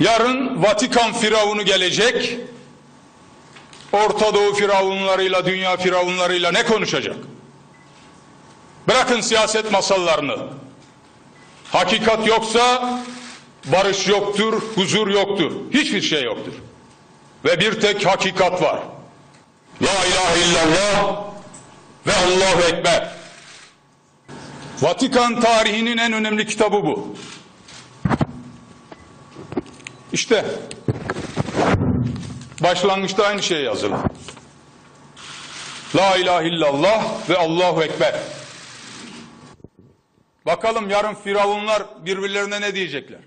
Yarın Vatikan firavunu gelecek. Orta Doğu firavunlarıyla, dünya firavunlarıyla ne konuşacak? Bırakın siyaset masallarını. Hakikat yoksa barış yoktur, huzur yoktur. Hiçbir şey yoktur. Ve bir tek hakikat var. La ilahe illallah ve Allahu Ekber. Vatikan tarihinin en önemli kitabı bu. İşte başlangıçta aynı şey yazılı. La ilahe illallah ve Allahu Ekber. Bakalım yarın firavunlar birbirlerine ne diyecekler?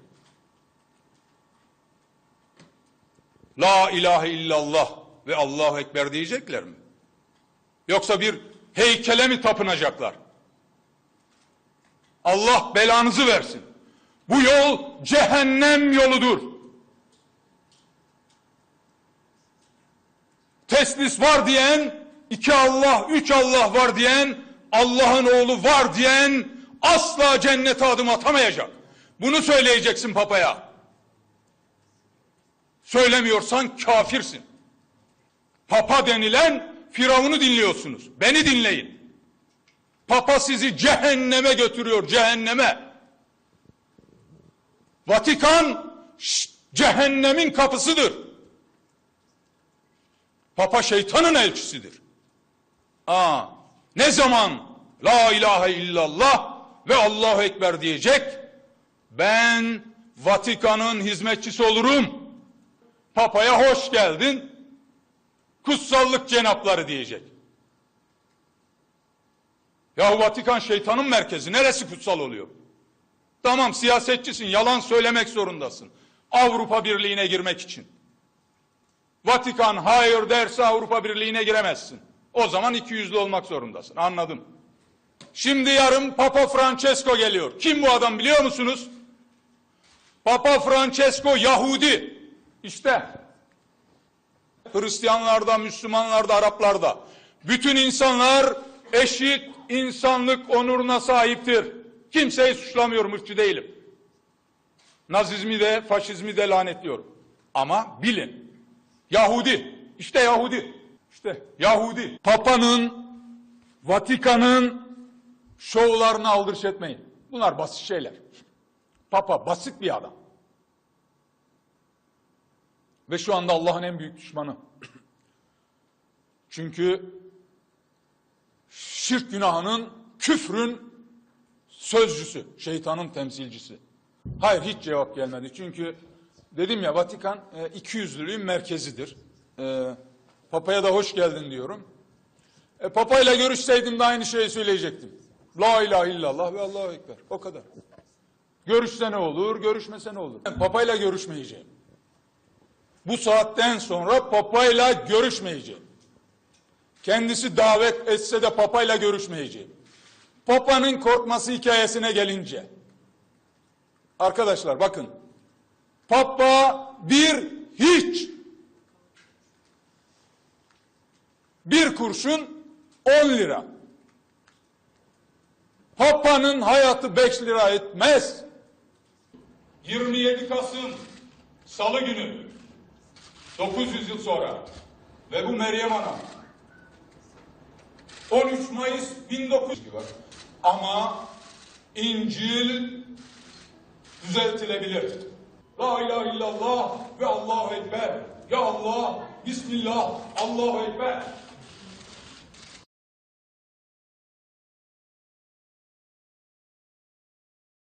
La ilahe illallah ve Allahu Ekber diyecekler mi? Yoksa bir heykele mi tapınacaklar? Allah belanızı versin. Bu yol cehennem yoludur. Teslis var diyen, iki Allah, üç Allah var diyen, Allah'ın oğlu var diyen asla cennete adım atamayacak. Bunu söyleyeceksin papaya. Söylemiyorsan kafirsin. Papa denilen Firavun'u dinliyorsunuz. Beni dinleyin. Papa sizi cehenneme götürüyor, cehenneme. Vatikan cehennemin kapısıdır. Papa şeytanın elçisidir. Aa, ne zaman la ilahe illallah ve Allahu Ekber diyecek, ben Vatikan'ın hizmetçisi olurum. Papaya hoş geldin, kutsallık cenapları diyecek. Ya Vatikan şeytanın merkezi, neresi kutsal oluyor? Tamam siyasetçisin, yalan söylemek zorundasın. Avrupa Birliği'ne girmek için. Vatikan hayır derse Avrupa Birliği'ne giremezsin. O zaman iki yüzlü olmak zorundasın. Anladım. Şimdi yarın Papa Francesco geliyor. Kim bu adam biliyor musunuz? Papa Francesco Yahudi. İşte Hristiyanlarda, Müslümanlarda, Araplarda bütün insanlar eşit insanlık onuruna sahiptir. Kimseyi suçlamıyorum, ırkçı değilim. Nazizmi de, faşizmi de lanetliyorum. Ama bilin, Yahudi, işte Yahudi, işte Yahudi. Papa'nın, Vatikan'ın şovlarını aldırış etmeyin. Bunlar basit şeyler. Papa basit bir adam. Ve şu anda Allah'ın en büyük düşmanı. Çünkü şirk günahının, küfrün sözcüsü, şeytanın temsilcisi. Hayır hiç cevap gelmedi. Çünkü dedim ya Vatikan e, iki yüzlülüğün merkezidir. E, Papa'ya da hoş geldin diyorum. E, Papa ile görüşseydim de aynı şeyi söyleyecektim. La ilahe illallah ve Allahu Ekber. O kadar. Görüşse ne olur, görüşmese ne olur? Ben Papa ile görüşmeyeceğim. Bu saatten sonra Papa ile görüşmeyeceğim. Kendisi davet etse de Papa ile görüşmeyeceğim. Papa'nın korkması hikayesine gelince. Arkadaşlar bakın. Papa bir hiç. Bir kurşun on lira. Papa'nın hayatı beş lira etmez. 27 Kasım Salı günü 900 yıl sonra ve bu Meryem Ana 13 Mayıs 1900 var. Ama İncil düzeltilebilir. La ilahe illallah ve Allahu Ekber. Ya Allah, Bismillah, Allahu Ekber.